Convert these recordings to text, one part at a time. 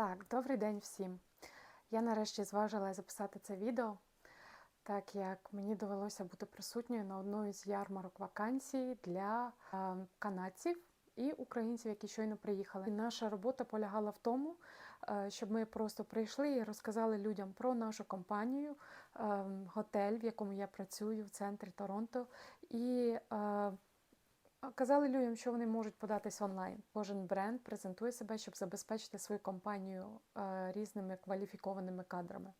Так, добрий день всім. Я нарешті зважилася записати це відео, так як мені довелося бути присутньою на одної з ярмарок вакансій для канадців і українців, які щойно приїхали. І наша робота полягала в тому, е, щоб ми просто прийшли і розказали людям про нашу компанію, е, готель, в якому я працюю в центрі Торонто. І е, Казали людям, що вони можуть податись онлайн. Кожен бренд презентує себе, щоб забезпечити свою компанію е, різними кваліфікованими кадрами.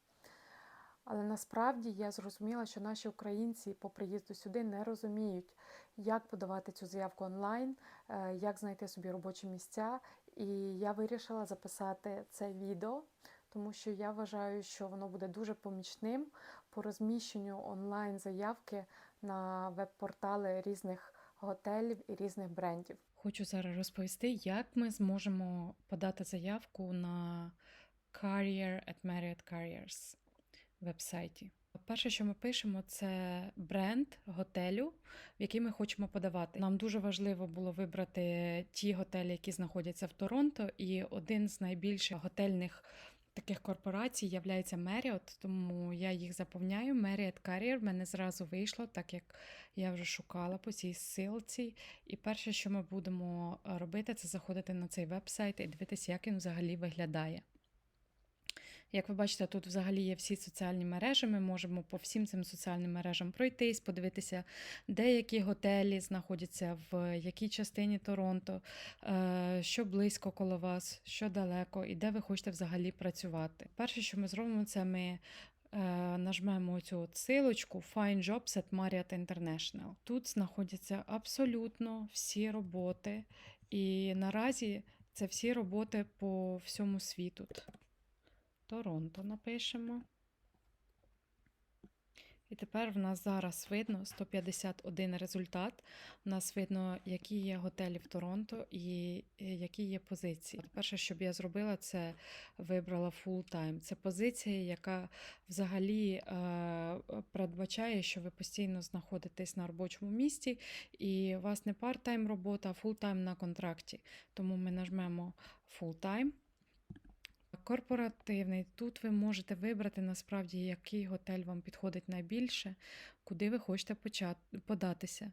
Але насправді я зрозуміла, що наші українці по приїзду сюди не розуміють, як подавати цю заявку онлайн, е, як знайти собі робочі місця. І я вирішила записати це відео, тому що я вважаю, що воно буде дуже помічним по розміщенню онлайн заявки на веб-портали різних готелів і різних брендів. Хочу зараз розповісти, як ми зможемо подати заявку на Carrier at Marriott Carriers вебсайті. Перше, що ми пишемо, це бренд готелю, в який ми хочемо подавати. Нам дуже важливо було вибрати ті готелі, які знаходяться в Торонто, і один з найбільших готельних таких корпорацій є Marriott, тому я їх заповняю. Marriott Carrier в мене зразу вийшло, так як я вже шукала по цій ссылці. І перше, що ми будемо робити, це заходити на цей веб-сайт і дивитися, як він взагалі виглядає. Як ви бачите, тут взагалі є всі соціальні мережі. Ми можемо по всім цим соціальним мережам пройтись, подивитися, де які готелі знаходяться, в якій частині Торонто, е, що близько коло вас, що далеко, і де ви хочете взагалі працювати. Перше, що ми зробимо, це ми е, нажмемо цю силочку Find Jobs at Marriott International. Тут знаходяться абсолютно всі роботи, і наразі це всі роботи по всьому світу. Торонто напишемо. І тепер в нас зараз видно 151 результат. У нас видно, які є готелі в Торонто і які є позиції. Перше, що б я зробила, це вибрала full time. Це позиція, яка взагалі е, передбачає, що ви постійно знаходитесь на робочому місці, і у вас не part-time робота, а full-time на контракті. Тому ми нажмемо full time. Корпоративний. Тут ви можете вибрати насправді, який готель вам підходить найбільше, куди ви хочете податися.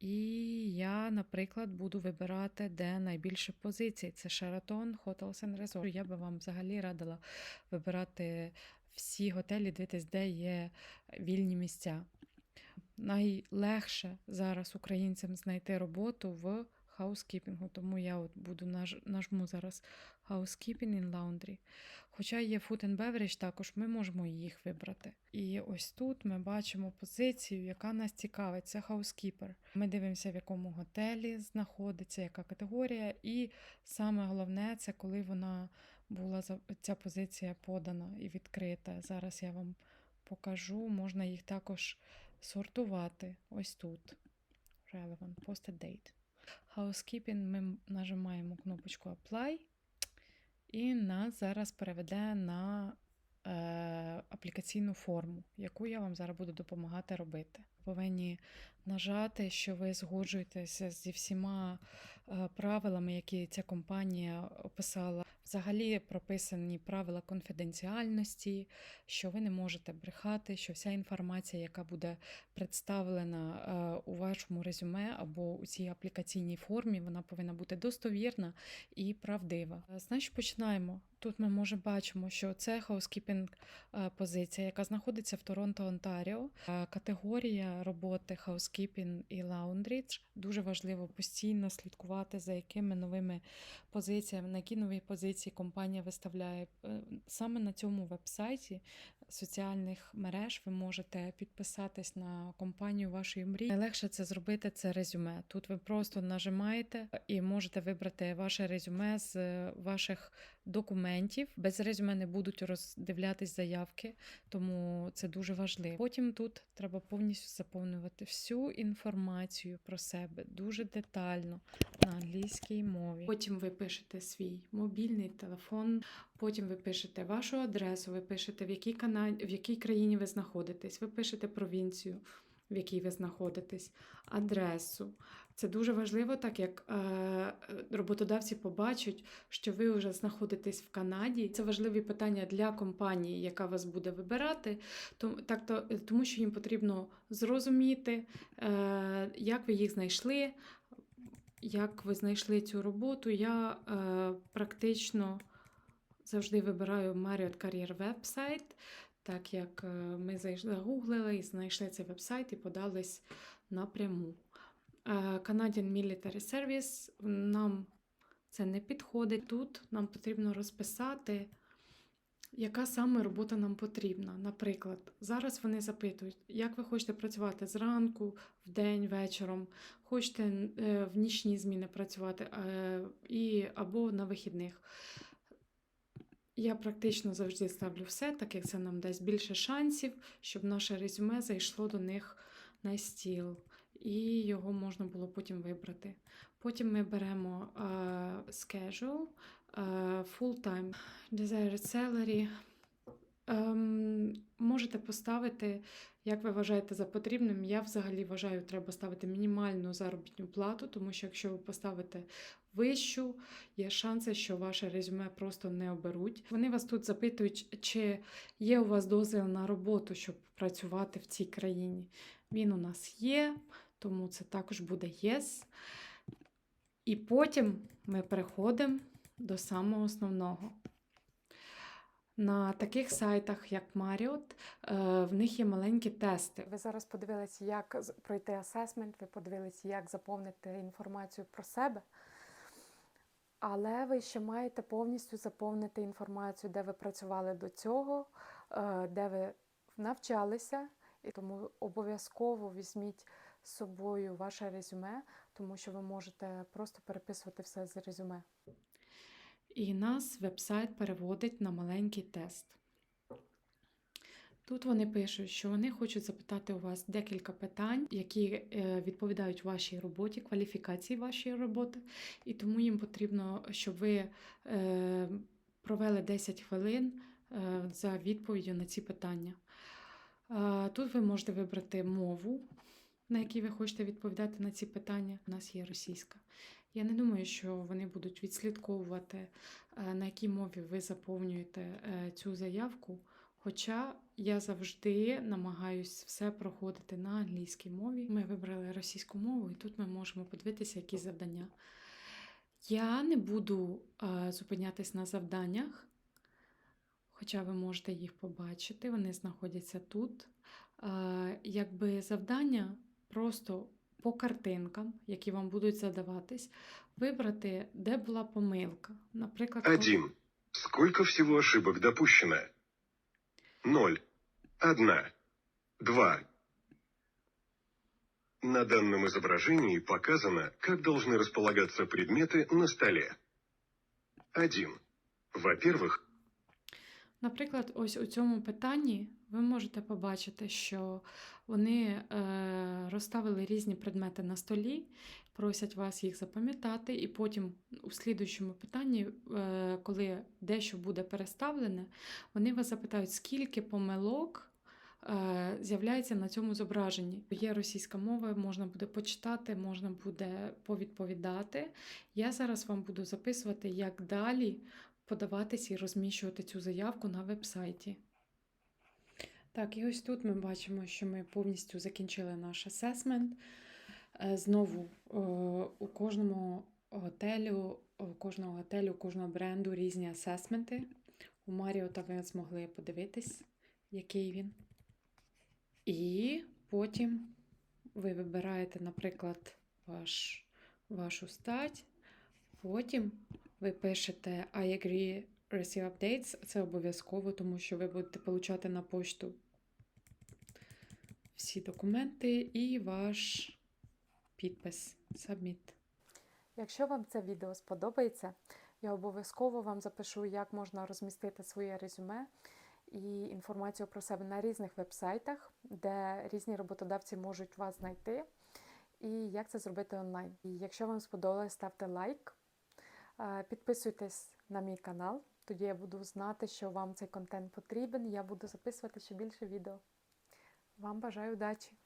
І я, наприклад, буду вибирати, де найбільше позицій. Це Sheraton, Hotels and Resort. Я би вам взагалі радила вибирати всі готелі, дивитись, де є вільні місця. Найлегше зараз українцям знайти роботу в хаускіпінгу, тому я от буду наж, нажму зараз Housekeeping in Laundry. Хоча є Food and Beverage, також ми можемо їх вибрати. І ось тут ми бачимо позицію, яка нас цікавить, це Housekeeper. Ми дивимося, в якому готелі знаходиться, яка категорія, і саме головне це коли вона була ця позиція подана і відкрита. Зараз я вам покажу, можна їх також сортувати ось тут. Relevant, Posted Date. Housekeeping ми нажимаємо кнопочку Apply, і нас зараз переведе на е, аплікаційну форму, яку я вам зараз буду допомагати робити. Повинні нажати, що ви згоджуєтеся зі всіма правилами, які ця компанія описала. Взагалі прописані правила конфіденціальності, що ви не можете брехати, що вся інформація, яка буде представлена е, у вашому резюме або у цій аплікаційній формі, вона повинна бути достовірна і правдива. Е, Значить, починаємо. Тут ми може бачимо, що це хаускіпінг позиція, яка знаходиться в Торонто, Онтаріо. Е, Категорія роботи хаускіпінг і лаундрідж. Дуже важливо постійно слідкувати за якими новими позиціями, на які нові позиції компанія виставляє. Е, Саме на цьому вебсайті соціальних мереж ви можете підписатись на компанію вашої мрії. Найлегше це зробити це резюме. Тут ви просто нажимаєте і можете вибрати ваше резюме з е, ваших документів. Без резюме не будуть роздивлятись заявки, тому це дуже важливо. Потім тут треба повністю заповнювати всю інформацію про себе дуже детально на англійській мові. Потім ви пишете свій мобільний телефон, потім ви пишете вашу адресу, ви пишете в якій каналі, в якій країні ви знаходитесь, ви пишете провінцію. В якій ви знаходитесь, адресу. Це дуже важливо, так як е, роботодавці побачать, що ви вже знаходитесь в Канаді. Це важливі питання для компанії, яка вас буде вибирати, тому, так, то, тому що їм потрібно зрозуміти, е, як ви їх знайшли, як ви знайшли цю роботу. Я е, практично завжди вибираю Marriott Career Website, так як е, ми загуглили і знайшли цей вебсайт і подались напряму. Е, Canadian Military Service нам це не підходить. Тут нам потрібно розписати, яка саме робота нам потрібна. Наприклад, зараз вони запитують, як ви хочете працювати зранку, вдень, вечором, хочете е, в нічні зміни працювати і, або на вихідних. Я практично завжди ставлю все, так як це нам дасть більше шансів, щоб наше резюме зайшло до них на стіл, і його можна було потім вибрати. Потім ми беремо uh, schedule, uh, full-time, desired salary. Ем, можете поставити, як ви вважаєте за потрібним. Я взагалі вважаю, треба ставити мінімальну заробітну плату, тому що якщо ви поставите вищу, є шанси, що ваше резюме просто не оберуть. Вони вас тут запитують, чи є у вас дозвіл на роботу, щоб працювати в цій країні. Він у нас є, тому це також буде yes. І потім ми переходимо до самого основного. На таких сайтах, як Marriott, е, в них є маленькі тести. Ви зараз подивилися, як пройти асесмент, ви подивилися, як заповнити інформацію про себе. Але ви ще маєте повністю заповнити інформацію, де ви працювали до цього, е, де ви навчалися, і тому обов'язково візьміть з собою ваше резюме, тому що ви можете просто переписувати все з резюме. І нас вебсайт переводить на маленький тест. Тут вони пишуть, що вони хочуть запитати у вас декілька питань, які е, відповідають вашій роботі, кваліфікації вашої роботи, і тому їм потрібно, щоб ви е, провели 10 хвилин е, за відповіддю на ці питання. Тут ви можете вибрати мову, на якій ви хочете відповідати на ці питання. У нас є російська. Я не думаю, що вони будуть відслідковувати, е, на якій мові ви заповнюєте е, цю заявку. Хоча я завжди намагаюсь все проходити на англійській мові. Ми вибрали російську мову, і тут ми можемо подивитися, які завдання. Я не буду е, зупинятись на завданнях, хоча ви можете їх побачити, вони знаходяться тут. Якби завдання просто по картинкам, які вам будуть задаватись, вибрати, де була помилка. Наприклад, Один. Сколько всего ошибок допущено? Ноль. Одна. Два. На данном изображении показано, как должны располагаться предметы на столе. Один. Во-первых, Наприклад, ось у цьому питанні ви можете побачити, що вони е, розставили різні предмети на столі, просять вас їх запам'ятати, і потім у слідуючому питанні, е, коли дещо буде переставлене, вони вас запитають, скільки помилок е, з'являється на цьому зображенні. Є російська мова, можна буде почитати, можна буде повідповідати. Я зараз вам буду записувати, як далі подаватись і розміщувати цю заявку на вебсайті. Так, і ось тут ми бачимо, що ми повністю закінчили наш асесмент. Е, Знову е, у кожному готелю, у кожного готелю, у кожного бренду різні асесменти. У Маріота ви змогли подивитись, який він. І потім ви вибираєте, наприклад, ваш, вашу стать. Потім ви пишете I agree receive updates. Це обов'язково, тому що ви будете получати на пошту всі документи і ваш підпис Submit. Якщо вам це відео сподобається, я обов'язково вам запишу, як можна розмістити своє резюме і інформацію про себе на різних вебсайтах, де різні роботодавці можуть вас знайти, і як це зробити онлайн. І якщо вам сподобалось, ставте лайк, підписуйтесь на мій канал, тоді я буду знати, що вам цей контент потрібен, я буду записувати ще більше відео. Вам бажаю удачі!